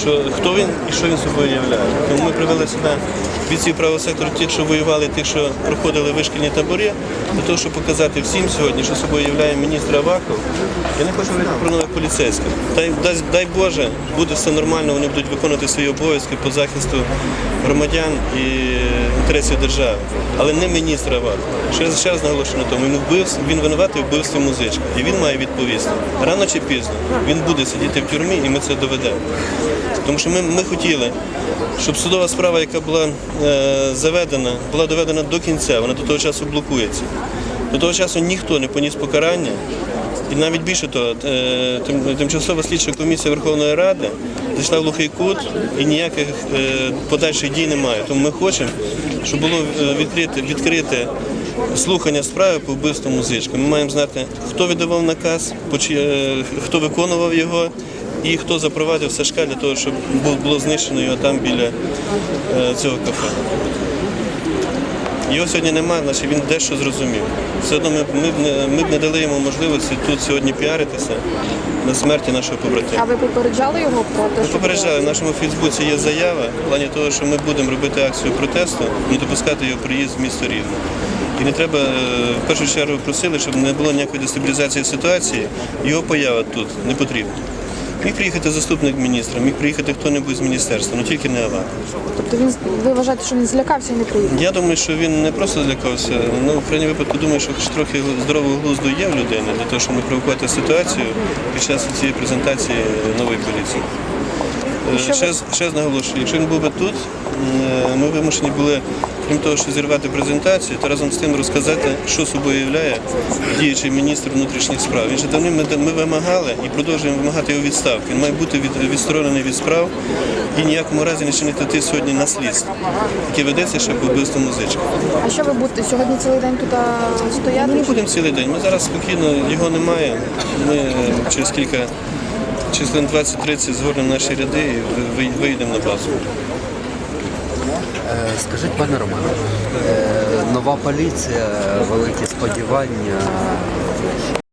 що хто він і що він собою являє. Тому ми привели сюди бійців правого сектору, тих, що воювали, тих, що проходили вишкільні табори, для того, щоб показати всім сьогодні, що собою являє міністр Аваков. Я не хочу говорити про нових поліцейських. Дай, дай, дай Боже, буде все нормально, вони будуть виконувати свої обов'язки по захисту громадян і інтересів держави. Але не міністр Аваков. Ще, раз- ще раз наголошую на тому, він, вбив, він винуватий вбивстві музичка. І він має відповісти. Рано чи пізно він буде сидіти в тюрмі і ми це доведемо. Тому що ми, ми хотіли, щоб судова справа, яка була заведена, була доведена до кінця, вона до того часу блокується. До того часу ніхто не поніс покарання. І навіть більше того, е, тимчасова слідча комісія Верховної Ради зайшла в глухий кут і ніяких е, подальших дій немає. Тому ми хочемо, щоб було е, відкрите, відкрите слухання справи по вбивству музички. Ми маємо знати, хто видавав наказ, е, хто виконував його і хто запровадив Сашка для того, щоб було знищено його там біля е, цього кафе. Його сьогодні немає, значить він дещо зрозумів. Все одно ми, ми, ми б не дали йому можливості тут сьогодні піаритися на смерті нашого побратима. А ви попереджали його про те, Ми що попереджали, в нашому Фейсбуці є заява в плані того, що ми будемо робити акцію протесту, не допускати його приїзд в місто Рівне. І не треба, е, в першу чергу просили, щоб не було ніякої дестабілізації ситуації, його поява тут не потрібна. Міг приїхати заступник міністра, міг приїхати хто-небудь з міністерства, але тільки не Аваков. тобто він ви вважаєте, що він злякався і не приїхав? Я думаю, що він не просто злякався. Ну, в крайній випадку думаю, що хоч трохи здорового глузду є в людини для того, щоб не провокувати ситуацію під час цієї презентації нової поліції. Е, що ви- Ще, раз- ще наголошую, якщо він був би тут, е, ми вимушені були, крім того, що зірвати презентацію, то разом з тим розказати, що собою являє діючий міністр внутрішніх справ. Він же давним ми, ми вимагали і продовжуємо вимагати його відставки. Він має бути від, відсторонений від справ і ніякому разі не чинити ти сьогодні на слідство, яке ведеться ще по вбивству музички. А що ви будете сьогодні цілий день тут а, Ми не будемо цілий день. Ми зараз спокійно, його немає. Ми е, через кілька, хвилин 20-30 згорнемо наші ряди і вийдемо на базу. Е, Скажіть, пане Романе, е, нова поліція, великі сподівання.